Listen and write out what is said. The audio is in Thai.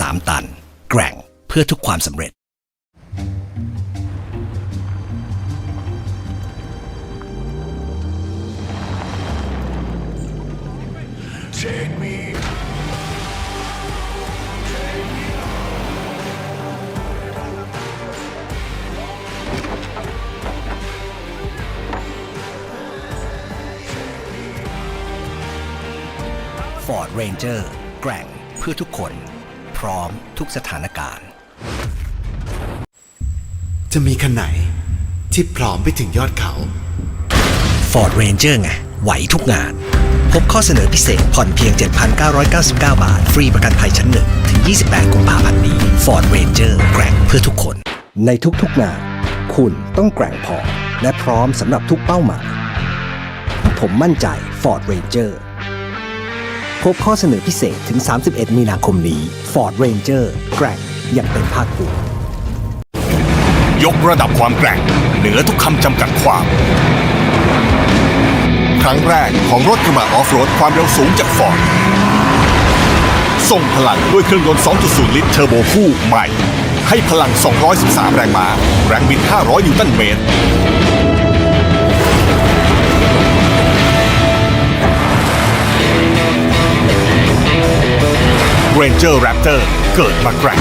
3 ตัน แกร่งเพื่อทุกความสำเร็จ Ford Ranger แกร่งเพื่อทุกคน พร้อมทุกสถานการณ์ จะมีคันไหน ที่พร้อมไปถึงยอดเขา Ford Ranger ไงไหวทุกงาน พบข้อเสนอพิเศษผ่อนเพียง 7,999 บาท ฟรีประกันภัยชั้นหนึ่งถึง 28 กุมภาพันธ์นี้ Ford Ranger แกร่งเพื่อทุกคน ในทุกๆงาน คุณต้องแกร่งพอ และพร้อมสำหรับทุกเป้าหมาย ผมมั่นใจ Ford Ranger พบข้อเสนอพิเศษถึง 31 มีนาคมนี้ Ford Ranger แกร่งอย่างเป็นภาคภูมิยกระดับความแกร่ง เหนือทุกคำจำกัดความ ครั้งแรกของรถกระบะออฟโรดความเร็วสูงจากฟอร์ดส่งพลังด้วยเครื่องยนต์ 2.0 ลิตรเทอร์โบคู่ใหม่ ให้พลัง 213 แรงม้า แรงบิด 500 นิวตันเมตร Ranger Raptor เกิดมาแกร่ง